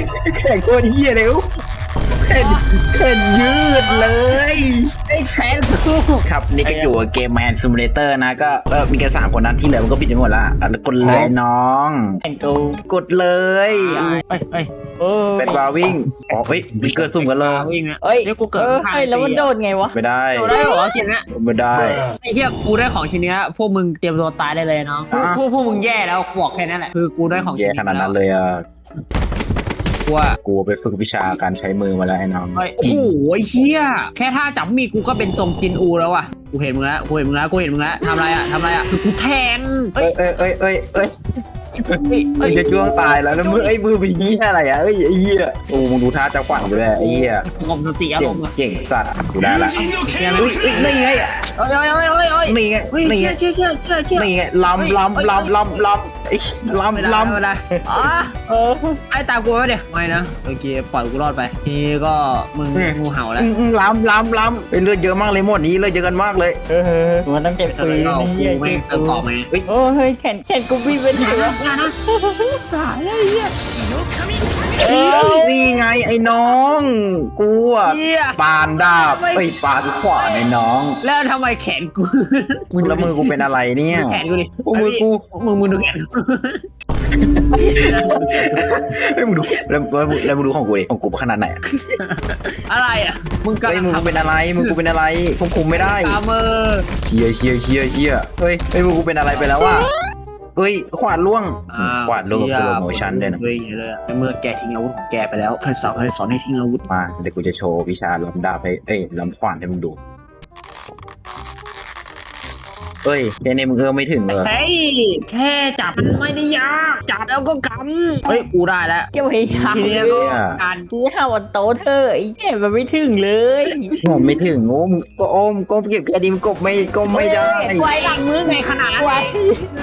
ยแข่งโคตรเฮียเลยอุ๊แข่งแข่งยืดเลยไอ้แขนกูครับนี่ก็อยู่กับเกมแมนซิมูเลเตอร์นะก็เออมีแค่สามคนนั้นที่เหลือมันก็ปิดไปหมดละอะแล้วกดเลยน้อง แข่งกูกดเลยเอ้ยเอ้ยเออเป็นบาวิ่งอ๋อเฮ้ยมีเกิดสุ่มกันเลยวิ่งอะเอ้ยนี่กูเกิดเออข้างเฮ้ยแล้วมันปีอะโดดไงวะไม่ได้โดดได้เหรอชิ้นเนี้ยไม่ได้ไอ้เหี้ยกูได้ของชิ้นเนี้ยพวกมึงเตรียมตัวตายได้เลยน้องอะพวกพวกมึงแย่แล้วกูบอกแค่นั้นแหละคือกูได้ของชิ้แย่นนี้ขนาดนั้นเลยอะ กูว่ากูไปฝึกวิชาการใช้มือมาแล้วไอ้น้องเฮ้ยโอ้โหไอ้เหี้ยแค่ท่าจับมีดกูก็เป็นทรงจินอูแล้วว่ะกูเห็นมึงแล้วกูเห็นมึงแล้วกูเห็นมึงแล้วทำอะไรอะทำอะไรอะคือกูแทงเอ้เอ้ยยเอ้ยเอ้ยเอ้ยเอ้ยเอ้ยมึงจะจ้วงตายแล้วแล้วมือไอ้มือเป็นยี่อะไรอะเอ้ยไอ้เหี้ยโอ้มึงดูท่าจะขวัญกูเลยไอ้เหี้ยสงบสติอารเก่งมณ์อะเก่งสัตว์กูได้ละเฮ้ยอุ้ยอุ้ยนี่ไงอะเฮ้ยเฮ้ยเฮ้ยเฮ้ยเฮ้ยนี่ไงเฮ้ยนี่ไงเชื่อเชื่อเชื่อเชื่อนี่ไงลำลำลำลำลำ ไอ้ไม่ได้ลำลไม่ได้อะเออไอ้ตากูไว้เดี๋ยวไม่นะโอเคปล่อยกูรอดไปทีนี้ก็มึงงูเห่าแล้วำลำลำลำเป็นเลือดเยอะมากเลยหมดนี้เลือดเยอะกันมากเลยเออมันต้องเก็บปืนก็นี่กูแม่งเติมต่อมาโอ้เฮ้ยแข่งแข่งกูพี่เป็นเหรออย่านะตายแล้วไอ้เหี้ยเออ นี่ไงไอ้น้อง กูอะเหี้ย ปานดาบไอ้ยปานขวานไอ้น้องแล้วทำไมแขนกูมึงแล้วมือกูเป็นอะไรเนี่ย แขนกูดิโอ้มือกูมึงมึงดูแขนกูเฮ้ยมึงดูแล้วแล้วแล้วมึงดูของกูดิของกูขนาดไหนอะอะไรอะ มึงกำเฮ้ยลังมึงทำเป็นอะไรมึงกูเป็นอะไรควบคุมไม่ได้กาเมอร์เชียเชียเชียเชียเฮ้ยเฮ้ยมึงกูเป็นอะไรไปแล้ววะ เฮ้ยขวานล่วงขวานล่วงกับสโลโมชั่นด้วยนะเฮ้ยเลยอะในเมื่อแกทิ้งอาวุธของแกไปแล้วท่านสาวเคยสอนให้ทิ้งอาวุธมาเดี๋ยวกูจะโชว์วิชาลำดาบให้เอ้ยลำขวานให้มึงดู เฮ้ยแค่นี้มึงเอื้อมไม่ถึงเลยเฮ้ยแค่จับมันไม่ได้ยากจับแล้วก็กำเฮ้ยกูได้แล้วเก็บไว้ยาวทีนี้ก็การพี่ห้าวันโตเธอไอ้แก่มันไม่ถึงเลยผมไม่ถึงโอ้มก็โอมก็เก็บแค่นี้มันกบไม่ก็ไม่ได้ไว้หลังมือในขนาดนั้นไว้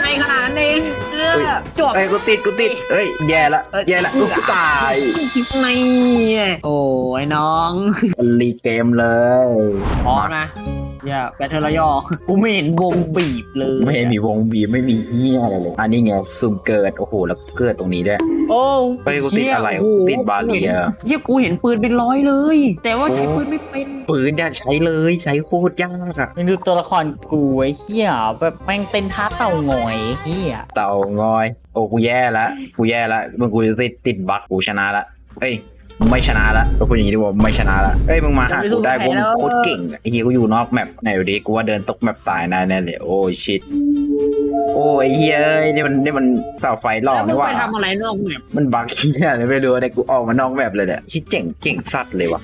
ในขนาดนั้นเองเออจบเอ้ยกูติดกูติดเอ้ยแย่ละแย่ละอุ๊ยตายไม่โอ้ยน้องรีเกมเลยพร้อมนะ อย่าแบทเทิลรอยอกูไม่เห็นวงบีบเลยไม่เห็นมีวงบีไม่มีเฮียอะไรเลย อันนี้ไงซุ่มเกิด โอ้โห แล้วเกิดตรงนี้ด้วย โอ้เฮ้ยกูติดอะไรติดบาเรียเฮียกูเห็นปืนเป็นร้อยเลย แต่ว่าใช้โอ้ปืนไม่เป็น ปืนเนี่ยใช้เลยใช้โคตรยากอะมึงดูตัวละครกูไอ้เหี้ยแบบแม่งเต้นท่าเต่างอยเหี้ยเต่างอย โอ้กูแย่ละกูแย่ละมึงกูจะติดติดบักกูชนะละเอ้ย ไม่ชนะละก็พูดอย่างนี้ดีกว่าไม่ชนะละเอ้ยมึงมาหากูได้พวกมึงโคตรเก่งอะไอ้เหี้ยกูอยู่นอกแมปไหนอยู่ดีกูว่าเดินตกแมปตายแน่แน่เลยโอ้ยชิตโอ้ยเฮ้ยเอ้ยนี่มันนี่มันเสาไฟหลอกแล้วมึนี่งหว่า ไปทำอะไรนอกแมปมันบักเฮียเลยไม่รู้เนี่ยกูออกมานอกแบบเลยเนี่ยชิดเจ๋งเก่งสัตว์เลยวะ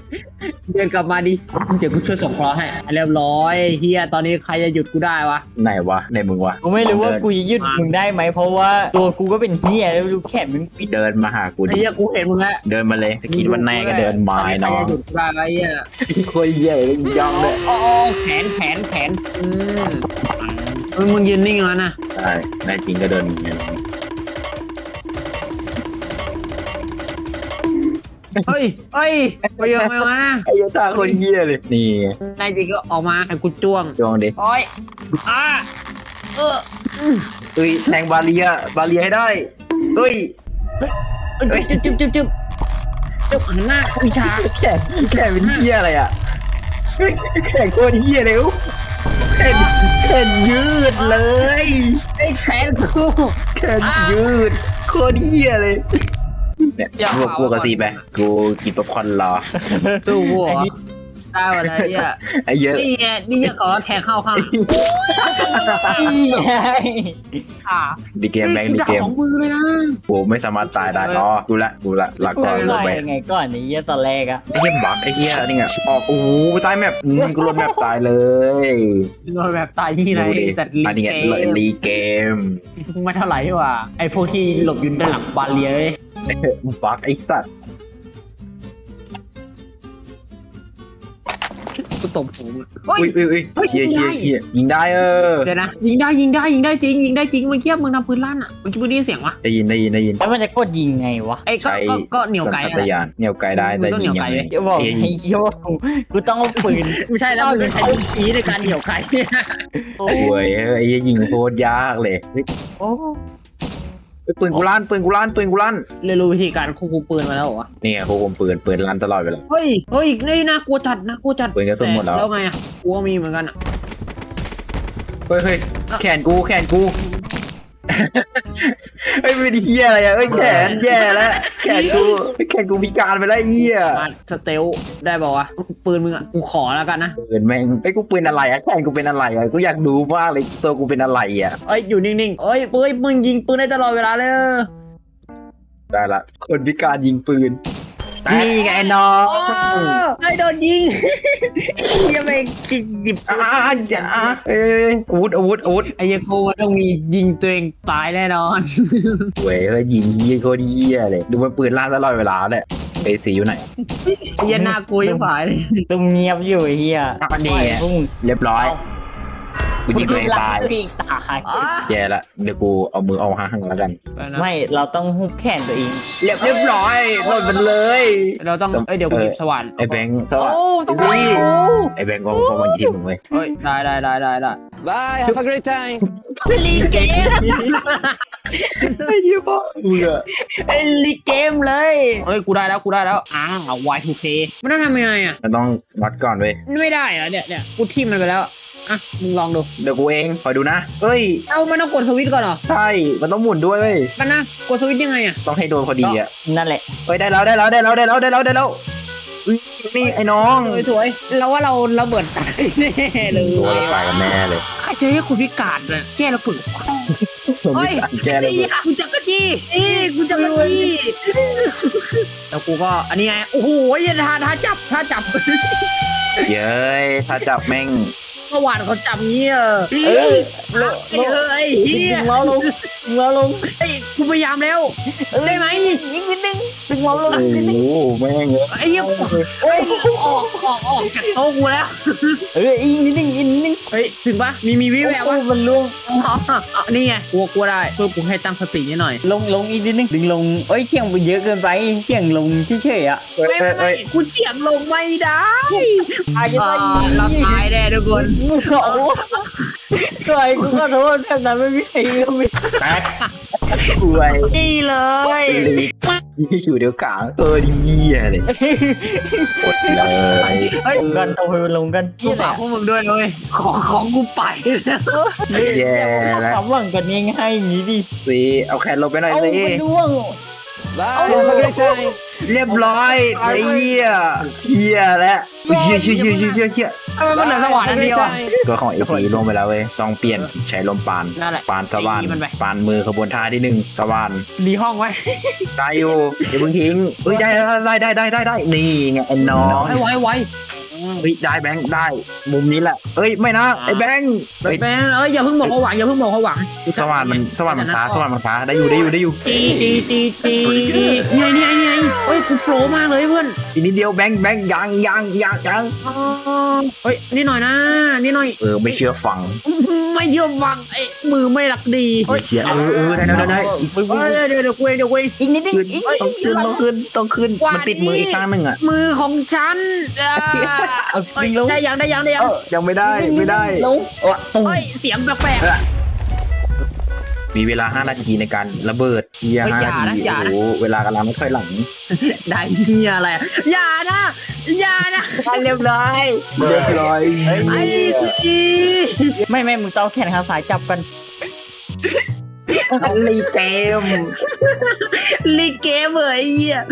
เดินกลับมาดิเดี๋ยวกูช่วยส่งเคราะห์ให้เรียบร้อยเฮียตอนนี้ใครจะหยุดกูได้วะไหนวะไหนมึงวะกูไม่รู้ว่ากูจะหยุดมึงได้ไหมเพราะว่าตัวกูก็เป็นเหี้ยแล้วดูแขนมึง เดินมาหากูไอ้ดิเฮียกูเห็นมึงแล้วเดินมาเลยถ้าคิดว่าแน่ก็เดินมาไอ้น้องใครจะหยุดกูได้วะไอ้เฮียโคตรเหี้ยเลยย่องเลยโอ้แขนแขนแขนอืมมึงมึงยืนนิ่งแล้วนะใช่แน่จริงก็เดินอย่างเงี้ยเฮ้ยเฮ้ยไปยังไงวะนะไอ้ยาตาคนเหี้ยเลย นี่นายจริงก็ออกมาให้กูจ้วงจองดิ โอ้ยอ่าเอออืมเอ้ยแทงบาเรีย บาเรียให้ได้เอ้ย จุ๊บจุ๊บจุ๊บจุ๊บ จุ๊บหันหน้าเข้าวิชาแขนแขนเป็นเหี้ยอะไรอะเฮ้ยแขนโคตรเหี้ยเลยอุ๊ยแขนแขนยืดเลยไอ้แขนกูแขนยืดโคตรเหี้ยเลยเนี่ยอย่าพวกหากูกว่าติไปกูกินป๊อปคอร์นรอสู้กูเหรอได้วันไหนเนี่ยไอ้เยอะนี่ไงนี่ยังขอแทงเข้าข้างนี่ไงขาดีเกมแบงดีเกมของมือเลยนะกูไม่สามารถตายได้อ๋อดูละดูละหลักก่อนลงอยไปยังไงก่อนไอ้เหี้ยตอนแรกอะไอ้เหี้ยบักไอ้เหี้ยนี่ไงออกโอ้โหตายแมปอืมกูลดแมปตายเลยโดนแบบตายที่ไหนดูดิแต่อันนี้ไงเกมรีเกมไม่เท่าไหร่ว่าไอ้พวกที่หลบอยู่ด้านหลังบาเลียเว้ยบักไอ้สัตว์ กูตบหูมึงเฮ้ย อุ้ยอุ้ยอุ้ยเฮ้ยเชี่ยยิเชี่ยงได้เชี่ยยิงได้เออเดี๋ยวนะ ยิงได้ยิงได้ยิงได้จริงยิงได้จริงเมื่อกี้มึงทำปืนลั่นอะเมื่อกี้มึงได้ยินเสียงวะได้ยินได้ยินได้ยินแล้วมันจะกดยิงไงวะไอ้ก็ใช้ก็ก็เหนียวไกลสัญอะชาตญาณเหนียวไกลได้แต่มึงต้องยิงเหนียวไกลยังไงจะบอกเอ้ยให้โยกกูกูต้องเอาปืนไม่ใช่แล้วมึงใช้ลูกชี้ในการเหนียวไกล โอ้โอ้ยเอ้ยไอ้เหี้ยยิงโคตรยากเลยเฮ้ยโอ้ เฮ้ยปืนกูลั่นปืนกูลั่นปืนกูลั่นเรียนรู้วิธีการควบคุมปืนมาแล้วเหรอวะนี่ไงควบคุมปืนปืนลั่นตลอดเวลา เฮ้ย เฮ้ย นี่น่ากลัวจัดน่ากลัวจัดปืนกระสุนหมดแล้ว แล้วไงอะกูก็มีเหมือนกันอะ เฮ้ยเฮ้ยแขนกูแขนกู เฮ้ยไม่ได้เฮียอะไรอะเฮ้ยแขนแย่แล้วแขนกูแขนกูพิการไปแล้วไอ้เฮียมาสเตลได้บอกว่าวะปืนมึงอะกูขอแล้วกันนะปืนแม่งไอ้ยกูปืนอะไรอะแขนกูเป็นอะไรอะกูอยากดูมากเลยตัวกูเป็นอะไรอะเอ้ยอยู่นิ่งๆเอ้ยปืนมึงยิงปืนได้ตลอดเวลาเลย ได้ละคนพิการยิงปืน นี่ไงน้องไอ้โดนยิงเฮียไปหยิบอ่าอย่าเอ้ยอาวุธอาวุธอาวุธไอ้เหี้ยกูต้องมียิงตัวเองตายแน่นอนเว้ยเฮ้ยยิงเฮียโคตรเฮียเลยดูมันปืนลั่นตลอดเวลาเลยไอ้สีอยู่ไหนไอ้เหี้ยหน้ากูยังผายเลยตุ้มเงียบอยู่ไอ้เฮียอะนี่ไงพวกมึงเรียบร้อย กูยิงตัวเองตายตัวเองตายแย่ละเดี๋ยวกูเอามือเอาห้างแล้วกันไม่เราต้องหุบแขนตัวเอง เรียบเรียบร้อยหมดมันเลย เราต้องเอ้ยเดี๋ยวกูหยิบสว่านไอ้แบงค์สวัสโอ้ดีต้องไปกูไอ้แบงค์ก็พอมันยิงมึงเว้ยเฮ้ยได้ได้ได้ได้ได้ Bye, have a great time. ลีเกมไอ้เหี้ยพ่อมึงอะไอ้ลีเกมเลยเฮ้ยกูได้แล้วกูได้แล้วอ้าว Y2K มันต้องทำยังไงอะ มันต้องวัดก่อนเว้ยไม่ได้เหรอเนี่ยเนี่ยกูทิมมันไปแล้ว อะมึงลองดู เดี๋ยวกูเองคอยดูนะเฮ้ย เอามันต้องกดสวิตช์ก่อนเหรอใช่ มันต้องหมุนด้วยเว้ยกันนะกดสวิตช์ยังไงอะต้องให้โดนพอดีอะนั่นแหละเฮ้ยได้แล้วได้แล้วได้แล้วได้แล้วได้แล้วได้แล้วอุ๊ยนี่ไอ้น้องสวยสวยเราว่าเราระเบิดตายแน่เลยตัวเราตายกันแน่เลยใครจะให้คุณพิการเลยแก้ระเบิดผมเฮ้ไม่ยตัดแก้เลยนี่กูจักรจี้นี่กูจักรจี้แล้วกูก็อันนี้ไงโอ้โหท่าท่าจับท่าจับ เย้ยถ้าจับแม่ง เมื่อวานเขาจับเงี้ยเออโลไอ้โลเฮ้ยดึเฮียงล้อลงดึงล้อลงไอ้กูพยายามแล้ว ได้ไหมยิงนิดนึง ดึงล้อลงโอ้นิดนึงโหแม่งเอ้ยไอ้เหี้ยโอ้ยออกออกออกจากโต๊ะกูแล้ว เอออีกนิดนึงอีกนิดนึงเฮ้ยถึงปะมีมีวิแววโอ้วะมันล่วงอ๋ออ๋อนี่ไงกลัวกลัวได้เพื่อกูให้ตั้งสตินิดหน่อย ลงลงอีกนิดนึงดึงลงเอ้ยเกี่ยงไปเยอะเกินไปเกี่ยงลงเฉยๆอะเอ้ยไม่เอ้ไม่ยไม่เอ้ยกูเฉียงลงไม่ได้ตายจะอ่าตายเราตายแน่ทุกคนโอ้ตัวไอ้กูขอโทษแบบนั้นไม่มีใครก็มีแตกป่วยนี่เลย นี่อยู่เดียวกลางเออดีเยี่ยเลยกดเลยเฮ้ยลงกันเอาไปลงกันกูฝากพวกมึงด้วยเลยของของกูไปแย่แล้วความหวังกันง่ายๆอย่างนี้ดิสิเอาแขนลงไปหน่อยเอาสิไปล่วง Bye, have a great time. เรียบร้อยไอ้เหี้ยเหี้ยแล้วเหี้ยเหี้ยเหี้ยเหี้ยเหี้ยเหี้ยทำไมมันเหลือสว่านอันเดียวอะตัวของเอฟีลงไปแล้วเว้ยต้องเปลี่ยนใช้ลมปานนั่นแหละปานสว่านตีมันไป ปานมือขบวนท่าที่หนึ่งสว่านดีห้องไว้ได้อยู่อย่าเพิ่งทิ้งเฮ้ยได้ได้ได้ได้ได้ได้นี่ไงไอ้น้องไว้ไว้ไว้เฮ้ยได้แบงค์ได้ มุมนี้แหละเอ้ยไม่นะไอ้แบงค์เฮ้ยแม่เอ้ยอย่าเพิ่งบอกเขาหวังอย่าเพิ่งบอกเขาหวังสว่านมันสว่านมันฟ้าสว่านมันฟ้าได้อยู่ได้อยู่ได้อยู่ ตีตีตีตีนี่ไงนี่ไงนี่ไง เฮ้ยกูโปรมากเลยเพื่อนอีกนิดเดียวแบงค์แบงค์ยังยังยังยังอ๋อเฮ้ยนี่หน่อยนะ นี่หน่อย เออไม่เชื่อฟัง ไม่เชื่อฟังไอ้มือไม่รักดีเฮ้ยเชื่อเออเออได้ได้ได้ได้เฮ้ยเดี๋ยวเดี๋ยวกูเองเดี๋ยวกูเองอีกนิดนึงขึ้นอีกต้องขึ้นต้องขึ้นต้องขึ้นมันติดมืออีกข้างหนึ่งอะมือของฉันอ่าเอาเฮ้ยดึงลงได้ยังได้ยังได้ยังยังไม่ได้ไม่ได้ลงโอ้ตุ้มเฮ้ยเสียงแปลก มีเวลา5นาทีในการระเบิดเฮียเฮ้ยห้าอย่านานะทีอย่านะโอ้โหเวลากำลังไม่ค่อยหลังๆได้เฮียอะไรอะอย่านะอย่านะเรียบร้อย เรียบร้อยไอ้ทีไม่ไม่มึงต้องเอาแขนข้างซ้ายจับกันลีเต็มลีเกมเหรอไอ้เหี้ย